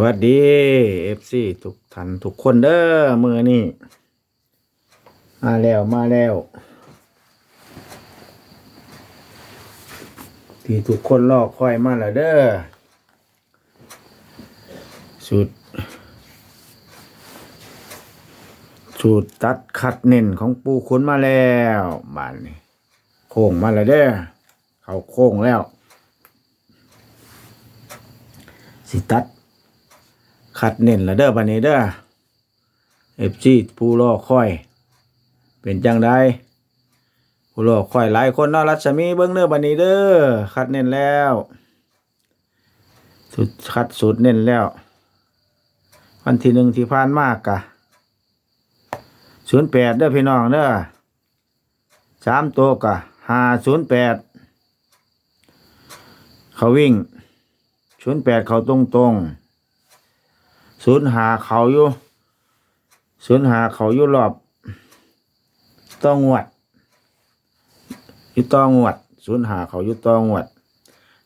วัสดีเอฟซีทุกท่านทุกคนเด้อมือนี่มาแล้วมาแล้ว ที่ทุกคนรอคอยมาแล้วเด้อสุดสูตรตัดคัดเน้นของปูขุนมาแล้วบานนี้โค้งมาแล้วเด้อเขาโค้งแล้ว สิตัด ขัดเน้นละเด้อบันนี้เด้อเอฟซีผู้รอคอย เป็นจังไดผู้รอคอยหลายคนเนาะรัศมีเบิ้งเด้อบันนี้เด้อขัดเน้นแล้ว สุดขัดสุดเน้นแล้ว วันที่หนึ่งที่ผ่านมากกะศูนย์แปดเด้อพี่น้องเด้อสามตัวกะห้าศูนย์แปดเขาวิ่งศูนย์แปดเขาตรงตรงๆ ศูนย์หาเขาอยู่ศูนย์หาเขาอยู่รอบต้องวดอยู่ต้องวดศูนย์หาเขาอยู่ต้องวด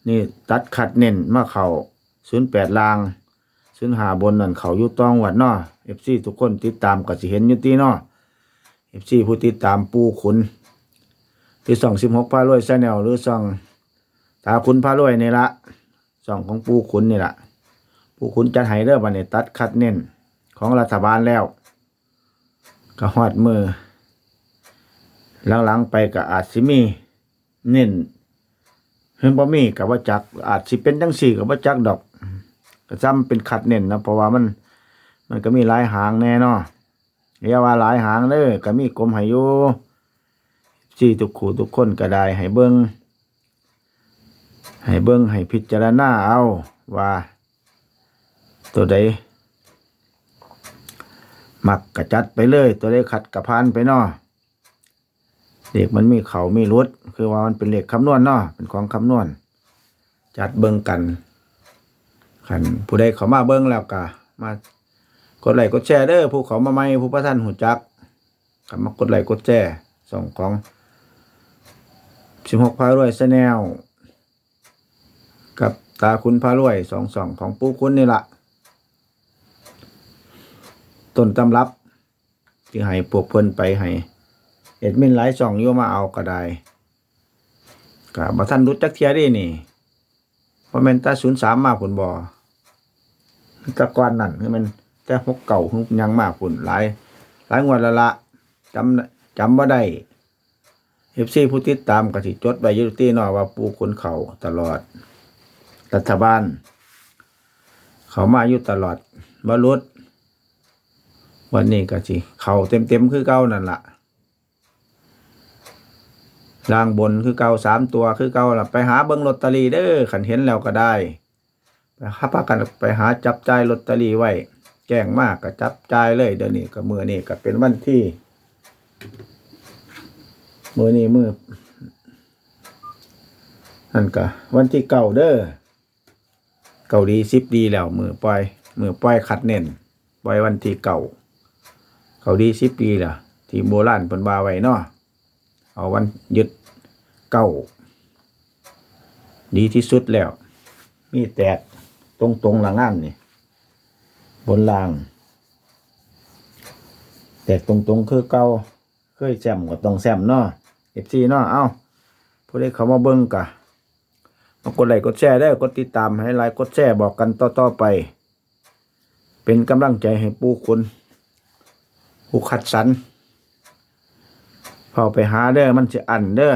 นี่ตัดขัดเน้นมาเขาศูนย์แปดลางศูนย์หาบนนั่นเขาอยู่ต้องวดเนาะเอฟซีทุกคนติดตามก็สิเห็นอยู่ตีเนาะเอฟซีผู้ติดตามปูขุนที่สองสิบหกพารวยแชนแนลหรือสองตาขุนพารวยนี่ละสองของปูขุนนี่ละ ผู้คุณจัดให้เด้อบันนี้ตัดคัดเน้นของรัฐบาลแล้วก็ฮอดมือหลังๆไปก็อาจสิมี เน้นเพิ่นบ่มีก็บ่จัก อาจสิเป็นจังซี่ก็บ่จักดอกก็จำเป็นคัดเน้นนะเพราะว่ามัน มันก็มีหลายหางแน่เนาะอย่าว่าหลายหางเด้อก็มีกลมห้อยู่สี่ทุกคู่ทุกคนก็ได้ให้เบิ่งให้เบิ่งให้พิจารณาเอาว่า ตัวใดมักกระจัดไปเลย ตัวใดขัดกระพานไปเนาะเลขมันมีเขามีรุดคือว่ามันเป็นเลขคำนวณเนาะเป็นของคำนวณ จัดเบิ่งกันขันผู้ใดเขามาเบิ่งแล้วก็มากดไลค์กดแชร์เด้อผู้เขามาใหม่ผู้ประท่านหูจักก็มากดไลค์กดแชร์ส่องของสิบหกพารวยแนลกับตาคุณพารวยสองสองของปูคุณนี่ละ ต้นตำรับที่ให้พวกเพิ่นไปให้เอ็ดมินหลายสองโยมาเอาก็ได้กับบ่ท่านรู้จักเทียดินี่เพราะม่นตาศูนย์สามมาผลบ่ตะกอนนั่นคือมันแต่หกเก่ายังมากผลหลาย หลายงวดละละจำจำบ่ได้เอฟซีผู้ติดตามกสิจดไว้ยู่ที่เนาะว่าปูคุณเขาตลอด รัฐบาล เขามาอยู่ตลอดบรุษ วันนี้ก็สิเข่าเต็มเต็มคือเก้านั่นละล่างบนคือเก้าสามตัวคือเก้าล่ะไปหาเบิ้งลอตเตอรี่เด้อขันเห็นแล้วก็ได้ไปหาปากันไปหาจับจ่ายลอตเตอรี่ไว้แจ้งมากก็จับจ่ายเลยเดี๋ยวนี้ก็มือนี่ก็เป็นวันที่มือนี่มือนั่นก็วันที่เก้าเด้อเก่าหลีสิบดีแล้วมือปล่อยมือปล่อยคัดเน้นปล่อยวันที่เก่า เกาหลีสิบปีล่ะ ที่โบราณเป็นบาไว้เนาะเอาวันยึดเก่าดีที่สุดแล้ว มีแตกตรงตรงหลังอ่นนี่บนล่าง แตกตรงตรงคือเก่าเคยแซมก็ต้องแซมเนาะเอฟซีเนาะเอ้าผู้ใดเขามาเบิ่งกะกดไลค์กดแชร์ได้กดติดตามให้ไลค์กดแชร์บอกกันต่อๆไป เป็นกำลังใจให้ผู้คน ผู้ขัดสรรเฝ้าไปหาเด้อมันสิอันเด้อ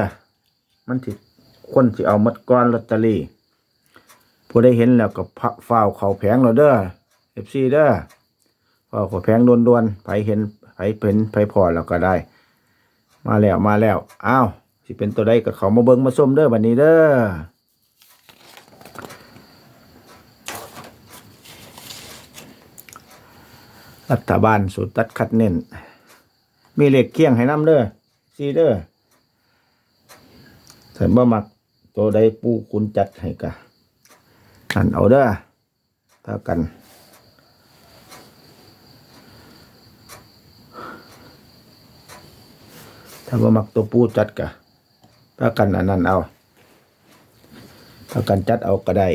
มันสิคนสิเอาหมดก้อนลอตเตอรี่ผู้ได้เห็นแล้วก็พะฝ้าเขาแผงเราเด้อเอฟซีเด้อฝ้าเขาแผงดวนๆไผเห็นไผเห็นไผพอแล้วก็ได้ มาแล้วมาแล้วอ้าวสิเป็นตัวใดก็เขามาเบิ่งมาส้มเด้อบัดนี้เด้อ รัฐบาลสูตรตัดคัดเน้น มีเหล็กเคียงให้น้ำเด้อซีเด้อแต่บ่มักตัวใดปูคุณจัดให้กะนั่นเอาเด้อเท่ากัน ถ้าบ่มักตัวปูจัดกะถ้ากันอันนั้นเอาถ้ากันจัดเอาก็ได้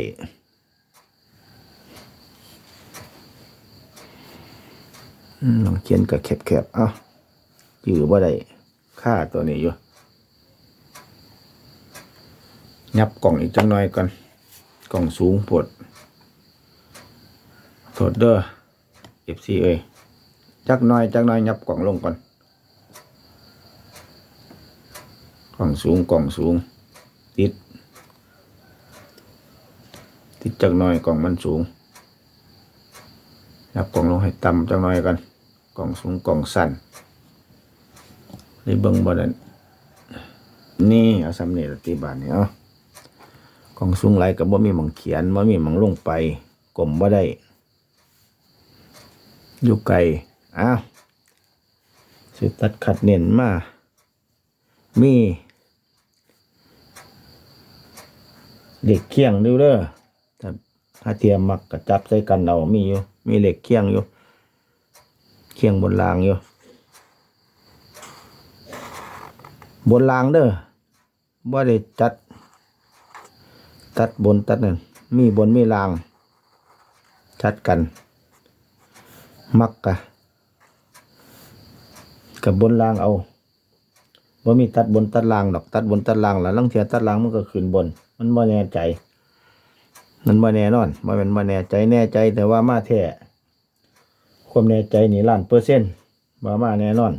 ลองเขียนกับแคบๆเอ้ายื้อบ่ได้ค่าตัวนี้อยู่ยับกล่องอีกจังหน่อยก่อนกล่องสูงปวดโทษเด้อ FC เอ้ยจักหน่อยจักหน่อยยับกล่องลงก่อนกล่องสูงกล่องสูง ติด ติดจักหน่อยกล่องมันสูง ยับกล่องลงให้ต่ำจักหน่อยกันกล่องสูงกล่องสั้นนี่เบิงบ่ได้นี่เอาสำเนียงตีบานนี่เอากล่องสูงไหลกับบ่ามีหมองเขียนบ่ามีหมองลงไปกลมบ่าได้อยู่ไกลอ้าวสิตัดขัดเน้นมา มีเหล็กเคียงดูเด้อถ้าถ้าเทียมมักกระจับใส่กันเอามีอยู่ มีเหล็กเคียงอยู่ เคียงบนรางอยู่ บนรางเด้อบ่ได้จัด ตัดบนตัดนั่นมีบนมีราง ชัดกัน มักกะกับบนรางเอาบ่มีตัดบนตัดล่างดอก ตัดบนตัดล่างแล้วลังเทียตัดล่างมันก็ขึ้นบน มันบ่แน่ใจ มันบ่แน่นอนบ่แม่นบ่แน่ใจแน่ใจแต่ว่ามาแท้ความแน่ใจนี่ล้านเปอร์เซ็นต์ว่ามาแน่นอน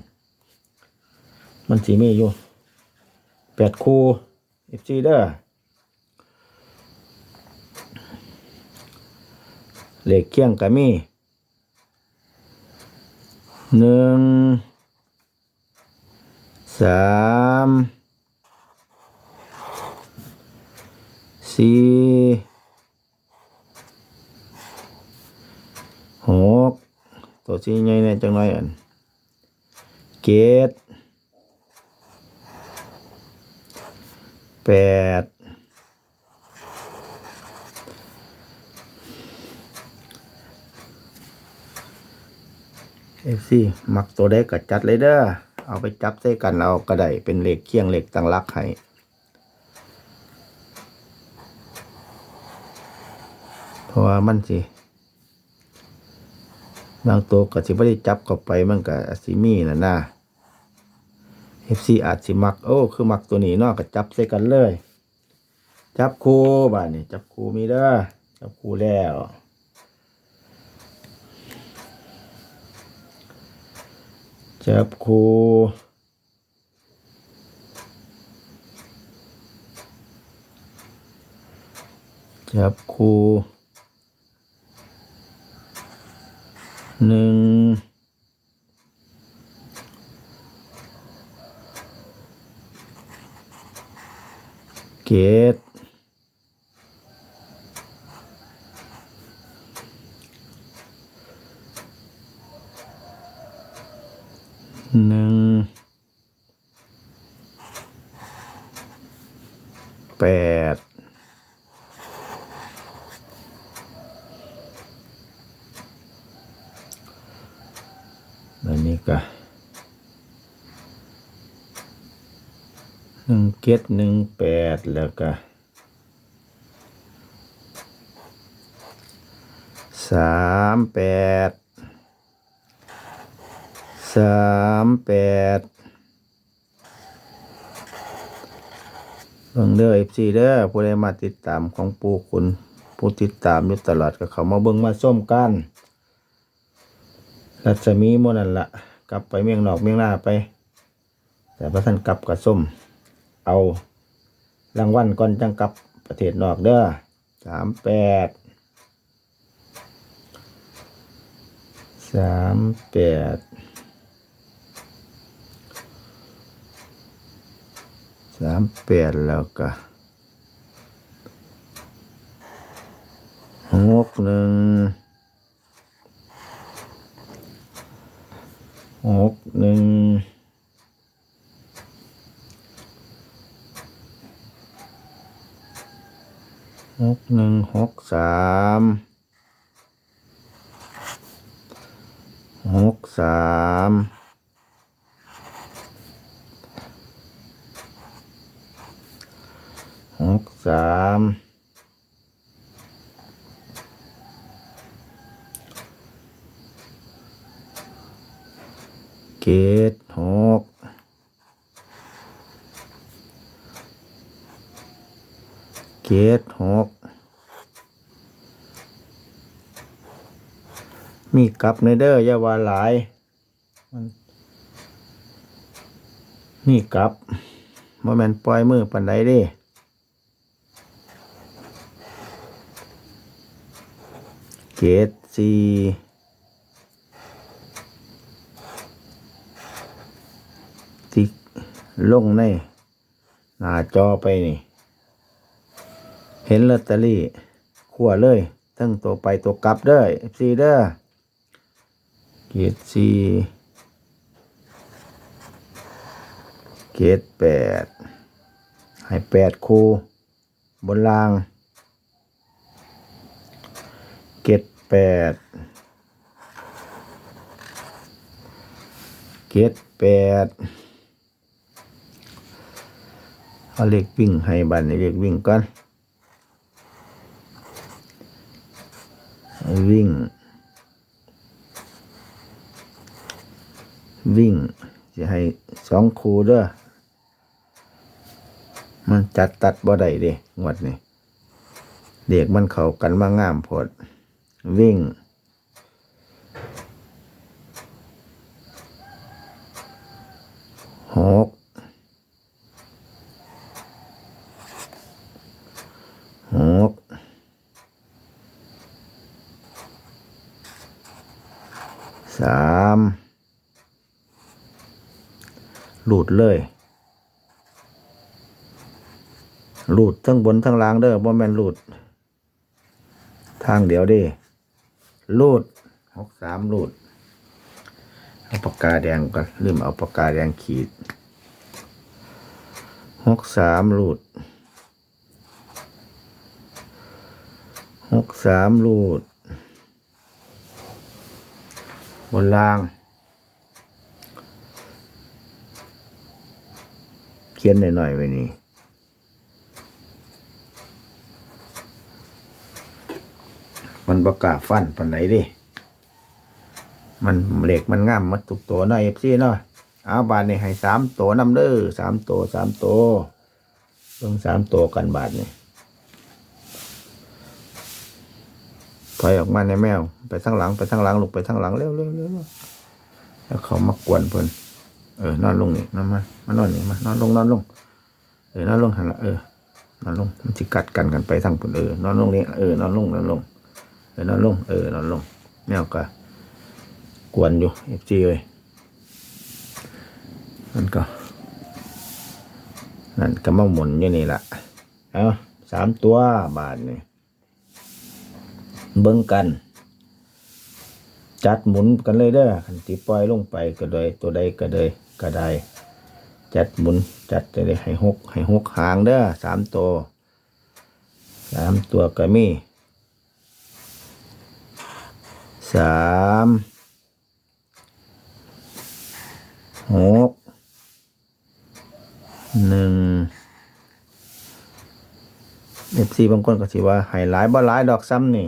มันสีมีอยู่แปดคู่เอฟซีเด้อเลขเคียงก็มีหนึ่งสามสี่ หกตัวสีใหญ่เนี่ยจังน้อยอันเกตแปดเอฟซีมักตัวได้กัดจัดเลยเด้อเอาไปจับใส่กันเอาก็ได้เป็นเหล็กเคียงเหล็กตั้งรักให้เพราะว่ามันสิ บางตัวก็สิบ่ได้จับเข้าไปมันก็สิมีน่ะนะ FC อาจสิมักโอ้คือมักตัวนี้เนาะก็จับใส่กันเลย จับคู่บ้านนี้จับคู่มีเด้อจับคู่แล้วจับคู่จับคู่ หนึ่งเกตหนึ่งแปด อันนี้ก็หนึ่งเก็ดหนึ่งแปดแล้วก็สามแปดสามแปดเบิ่งเด้อเอฟซีเด้อผู้ใดมาติดตามของปูคุณผู้ติดตามอยู่ตลอดก็เขามาเบิ่งมาส้มกัน รัศมีมนั่นละกลับไปเมียงนอกเมียงหน้าไป แต่พระท่านกลับกับส้ม เอารางวัลก่อนจังกลับประเทศนอกเด้อสามแปดสามแปดสามแปดแล้วก็หกหนึ่ง หกหนึ่งหก หกสามหกสามหกสามเกตหกเกตหก มีกลับในเด้ออย่าวาหลายมันมีกลับบ่แมนปล่อยมือปันใดด้เกตซีที่ลงในหน้าจอไปนี่ เห็นลอตเตอรี่ขัวเลย ทั้งตัวไปตัวกลับเด้อซีเด้อ เกตซีเกตแปดให้แปดคูบนราง เกตแปดเกตแปดเอาเลขวิ่งให้บันเลขวิ่งก่อนวิ่ง วิ่งจะให้สองคูเด้อมันจัดตัดบ่ได้เด้งวดนี้เด็กมันเข้ากันมางามพดวิ่ง หก หก สาม หลุดเลยหลุดทั้งบนทั้งล่างเด้อบ่แม่นหลุด ทางเดียวดิรูดหกสามรูดเอาปากกาแดงก่อนลืมเอาปากกาแดงขีดหกสามรูดหกสามรูดบนล่าง ขียนหน่อยๆไว้นี่มันประกล้าฟันปันไหนดิ มันเหล็กมันง่ามมัดทุกตัวเนาะเอฟซีเนาะเอาบาทนี่ให้สามตัวนำเด้อสามตัวสามตัวเบิ่งสามตัวกันบาทนี่ถอยออกมาในแมว ไปทางหลังไปทางหลังลูกไปทางหลังเร็วเร็วเร็วเร็วแล้วเขามากวนเพิ่น เออนอนลงนี่นอนมามานอนนี่มานอนลงนอนลง เออนอนลงหันละเออนอนลงมันจะกัดกันกันไปทางปุ่นเออนอนลงนี่เออนอนลงนอนลงเออนอนลงเออนอนลงแมวก็กวนอยู่เอฟจีเลยนั่นก็นั่นก็มาหมุนอยู่นี่แหละเอาสามตัวบาทนี่เบิ้งกัน จัดหมุนกันเลยเด้อขันตีปล่อยลงไปก็โดยตัวใดก็เลย ก็ได้ จัดหมุนจัดจะได้ให้หกให้หกหางเด้อสามตัวสามตัวก็มีสามหกหนึ่งเอฟซีบางคนก็สิว่าให้หลายบ่หลายดอกซ้ำนี่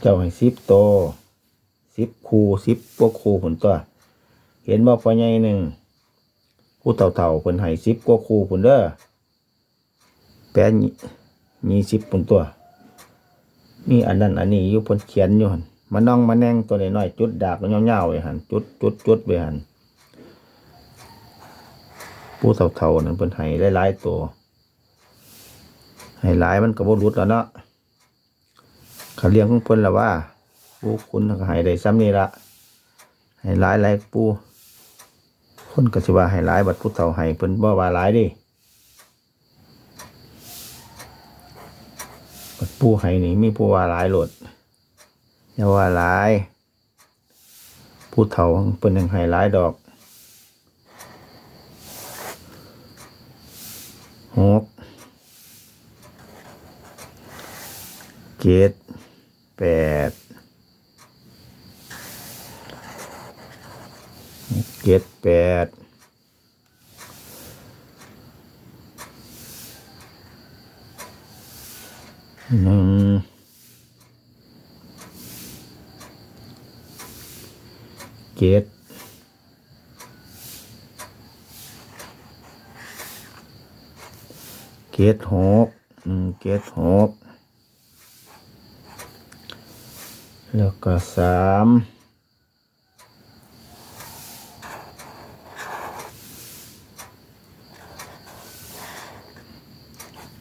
เจ้าให้สิบโต สิบคูสิบพวกคูผลตัว เห็นบ่พ่อใหญ่หนึ่งผู้เต่าๆเพิ่นให้สิบกว่าคูผลเด้อแปดยี่สิบผลตัว มีอันนั้นอันนี้อยู่เพิ่นเขียนอยู่หันมาน้องมาแนงตัวน้อยๆจุดดากยาวๆไว้หันจุดจุดจุดไว้หันผู้เฒ่าๆนั่นเพิ่นให้หลายๆตัวให้หลายมันก็บ่หลุดแล้วเนาะเขาเลี้ยงของเพิ่นละว่า ผู้คุณก็ให้ได้ซ้ำนี่ละให้หลายหลายผู้คนก็สิว่าให้หลายบัดผู้เฒ่าให้เพิ่นบ่ว่าหลายดิผู้ให้นี่มีผู้ว่าหลายโหลดอย่าว่าหลายผู้เฒ่าเพิ่นยังให้หลายดอกหกเจ็ดแปดเจ็ดแปดหนึ่งเจ็ดเจ็ดหกหนึ่งเจ็ดหกแล้วก็สาม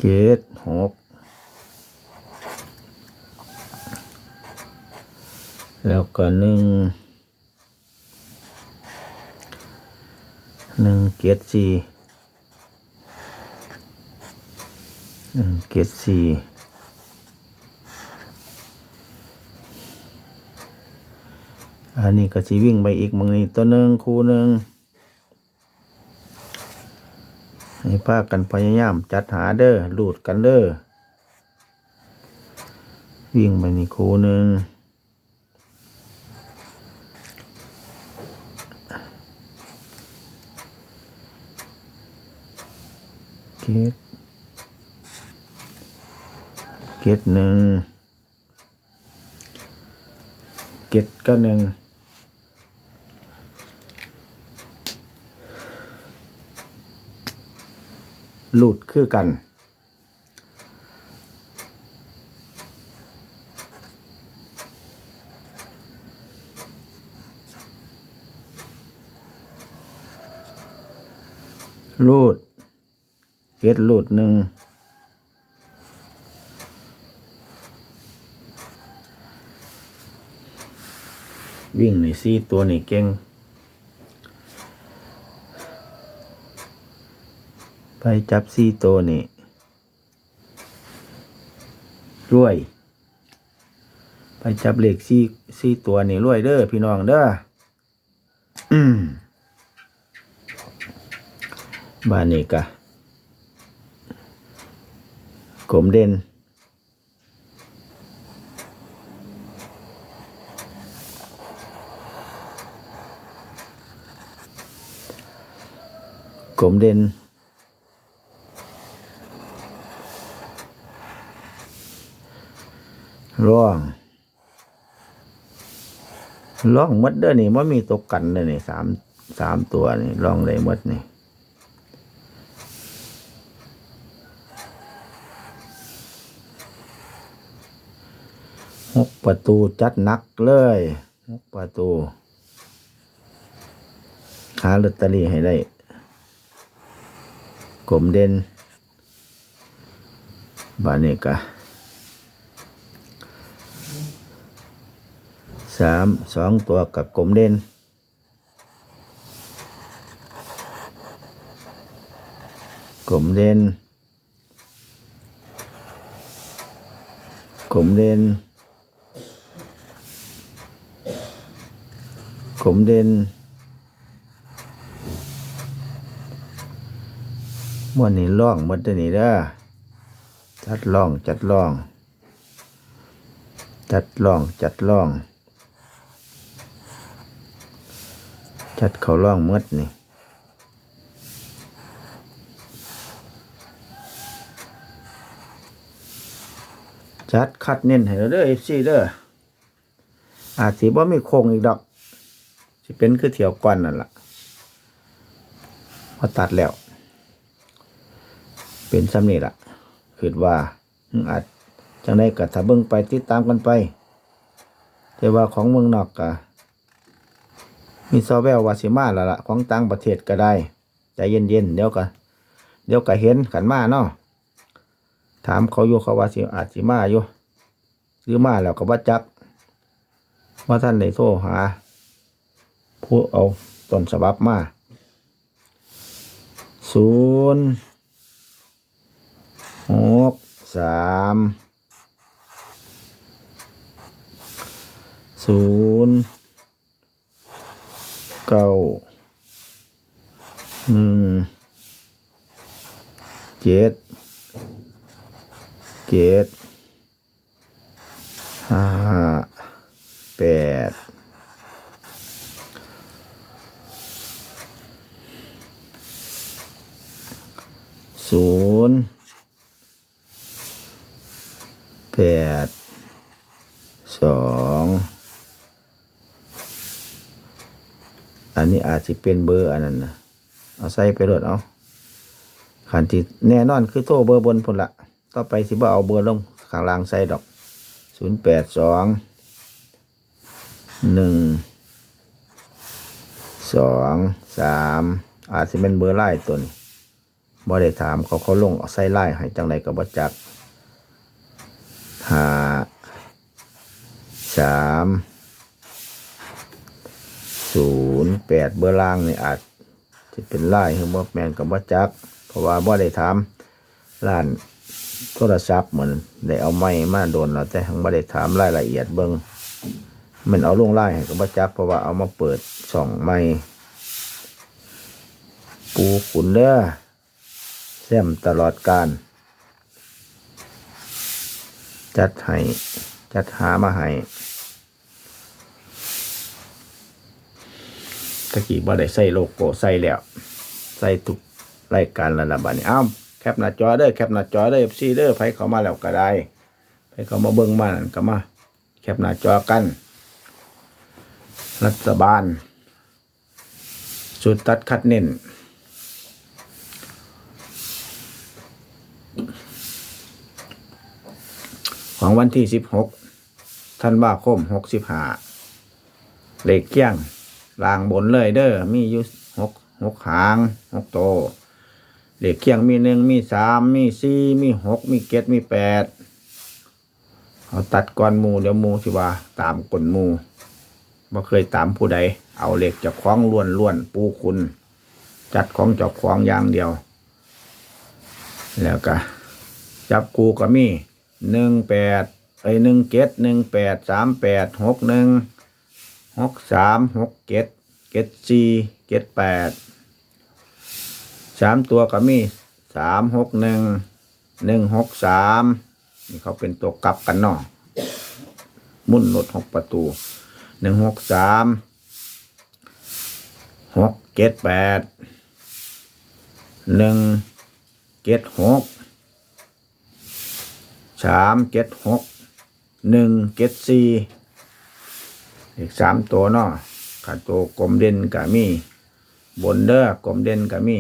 เจ็ดหกแล้วก็หนึ่งหนึ่งเกียรสี่หนึ่งเกียรสี่อันนี้ก็สิวิ่งไปอีกมึงนี่ตัวหนึ่งคู่หนึ่ง ให้พากันพยายามจัดหาเด้อหลุดกันเด้อวิ่งไปนี่คูหนึ่งเกตเกตหนึ่งเกตก็หนึ่ง หลุดคือกัน รูดเกตรูดหนึ่งวิ่งในซี่ตัวนี่เก่ง ไปจับซี่ตัวนี่รวย ไปจับเหล็กซี่ซี่ตัวนี่รวยเด้อพี่น้องเด้ออืมบ้านนี้กะกลมเด่นกลมเด่น ร่องร่องมดเด้อนี่ว่ามีตกกันเด้อนี่สามสามตัวนี่ร่องเลยมดนี่หกประตูจัดนักเลยหกประตูหาลอตเตอรี่ให้ได้กลมเด่นบาเนกะ สามสองตัวกับกลมเด่นกลมเด่นกลมเด่นขมเด่นม้วนนี้ล่องหมดเด้อนี่เด้อจัดล่องจัดล่อง จัดล่องจัดล่อง จัดเขาล่องหมดนี่ จัดคัดเน้นให้เราเด้อเอฟซีเด้ออาจสิบ่มีโคงอีกดอกสิเป็นคือเถียวก่อนนั่นล่ะพอตัดแล้ว เป็นซ้ำนี่ล่ะคือว่าอาจจังได้กับถ้าเบิ่งไปติดตามกันไป แต่ว่าของเมืองนอกก็ มีซอแวววาสิมาแล้วล่ะของต่างประเทศก็ได้ ใจเย็นๆเดี๋ยวก็เดี๋ยวก็เห็นขันมาเนาะถามเขาอยู่เขาว่าสิอาจสิมาอยู่หรือมาแล้วก็บ่จัก ว่าท่านได้โทรหา ผู้เอาตนฉบับมาศูนย์หกสามศูนย์ เก้าหนึ่งเจ็ดเจ็ดห้าแปดศูนย์แปดสอง อันนี้อาจจะเป็นเบอร์อันนั้นนะเอาใส่ไปรถเอาขันที่แน่นอนคือโทรเบอร์บนพุ่นละต่อไปสิบ่เอาเบอร์ลงข้างล่างใส่ดอกศูนย์แปดสองหนึ่งสองสามอาจจะเป็นเบอร์ไล่ตัวนี้บ่ได้ถามเขาเขาลงเอาใส่ไล่ให้จังไรกับบ่จักห้าสาม ศูนย์แปดเบอร์ล่างนี่อาจจะเป็นไล่หรือบ่แมนกับบ่จัก เพราะว่าบ่ได้ถามร้านโทรศัพท์เหมือนได้เอาไม้มาโดนเราแต่ทั้งบ่ได้ถามรายละเอียดเบิ่งมันเอาลงไล่ให้กับบ่จัก เพราะว่าเอามาเปิดช่องไม้ปูขุนเด้อแซมตลอดการ จัดให้จัดหามาให้ ตะกี้บ่ได้ใส่โลโก้ใส่แล้ว ใส่ทุกรายการระดับนี้อ้าวแคปหน้าจอเด้อแคปหน้าจอเด้อ FC เด้อไผเขามาแล้วก็ได้ไผเขามาเบิ่งมานั่นก็มา แคปหน้าจอกัน รัฐบาลสุดตัดคัดเน้นของวันที่สิบหกธันวาคมหกสิบห้าเลขเกี้ยง ล่างบนเลยเด้อมีอยู่หกหกหางหกโตวเลขเคียงมีหนึ่งมีสามมีสี่มีหกมีเจ็ดมีแปดเอาตัดก่อนมูเดี๋ยวมูสิว่า ตามกลมูบ่เคยตามผู้ใด เอาเหล็กจากคล้องล้วนล้วนปูคุณ จัดของจอกของอย่างเดียว แล้วก็จับกูก็มีหนึ่งแปดไอหนึ่งเจ็ดหนึ่งแปดสามแปดหกหนึ่ง หกสามหกเจ็ดเจ็ดสี่เจ็ดแปดสามตัวก็มีสามหกหนึ่งหนึ่งหกสามนี่เขาเป็นตัวกลับกันเนาะมุ่นรถหกประตูหนึ่งหกสามหกเจ็ดแปดหนึ่งเจ็ดหกสามเจ็ดหกหนึ่งเจ็ดสี่ อีกสามตัวเนาะขาตัวกลมเด่นก็มี บนเด้อกลมเด่นก็มี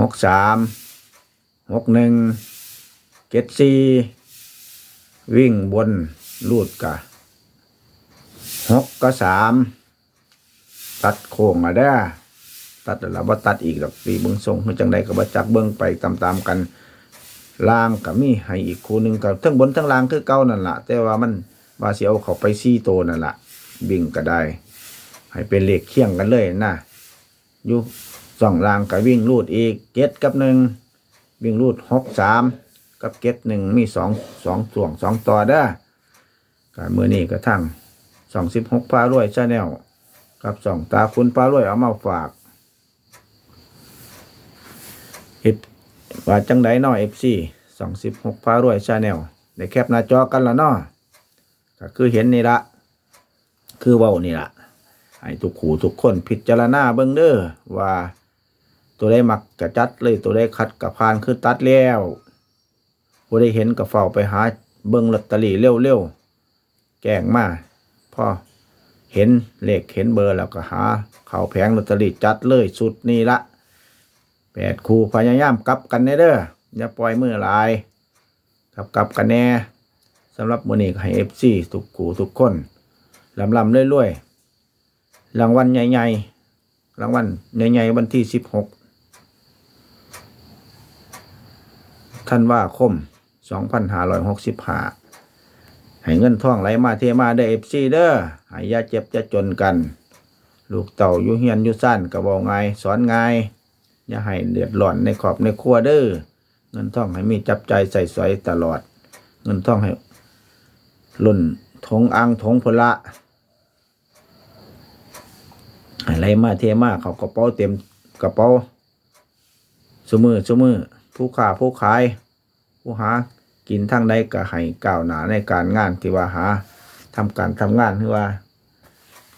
หกสามหกหนึ่งเจ็ดสี่วิ่งบนลูดกะหกก็สามตัดโค้งมาได้อตัดแล้วว่าตัดอีกดอกปีเบิ้งทรงจังใดก็บ่จักเบิ้งไปตามๆกันล่างก็มีให้อีกคู่หนึ่งก็ทั้งบนทั้งล่างคือเก่านั่นแหละแต่ว่ามัน ว่าสิเอาเขาไปซี่โตนั่นละวิ่งก็ได้ ให้เป็นเลขเคียงกันเลยนะอยู่สองล่างก็วิ่งรูดอีกเก็ดกับหนึ่งวิ่งรูดหกสามกับเก็ดหนึ่งมีสองสองส่วงสองต่อเด้การมือนี้ก็ทั้งสองสิบหกพารวยชาแนลกับสองตาคุณพารวยเอามาฝากเอฟว่าจังไดนาะเอฟซีสองสิบหกพารวยชาแนลได้แคปหน้าจอกันแล้วเนาะ ก็คือเห็นนี่ละคือเว้านี่ละให้ทุกขู่ทุกคนพิจารณาเบิ่งเด้อว่า ตัวได้มักกะจัดเลยตัวได้คัดกะพานคือตัดแล้วผู้ได้เห็นกะเฝ้าไปหาเบิ่งลอตเตอรี่เร็วๆแกล้งมาพอเห็นเลขเห็นเบอร์แล้วก็หาเข้าแผงลอตเตอรี่จัดเลยสุดนี่ละแปดคู่พยายามกลับกันแน่เด้ออย่าปล่อยมือลายกลับกลับกันแน่ สำหรับมื้อนี้ก็ให้ FC ทุกคู่ทุกคนลำลำๆรวยๆรางวัลใหญ่ๆรางวัลใหญ่ๆวันที่สิบหกธันว่าคมสองพันห้าร้อยหกสิบห้าให้เงินทองไหลมาเทมาได้เอฟซีเด้อห้อยาเจ็บจะจนกัน ลูกเต่าอยู่เฮียนอยู่สั้นกระบอกไงสอนไงยอย่าให้เดือดร้อนในขอบในครัวเด้อเงินทองให้มีจับใจใส่สอยตลอด เงินทองให้ ลุ่นทงอังทงพละอะไรมาเทมาเขากระเป๋าเต็มกระเป๋าสมือสมือผู้ค้าผู้ขาย ผู้หากินทั้งใดก็ให้ก้าวหน้าในการงานที่ว่าหาทำการทำงานที่ว่า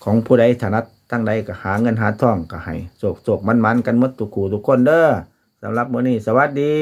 ของผู้ใดถนัดทั้งใดก็หาเงินหาทองก็ให้โศกโศกมันมันกันมดทุกูทุกคนเด้อสำหรับมื้อนี้สวัสดี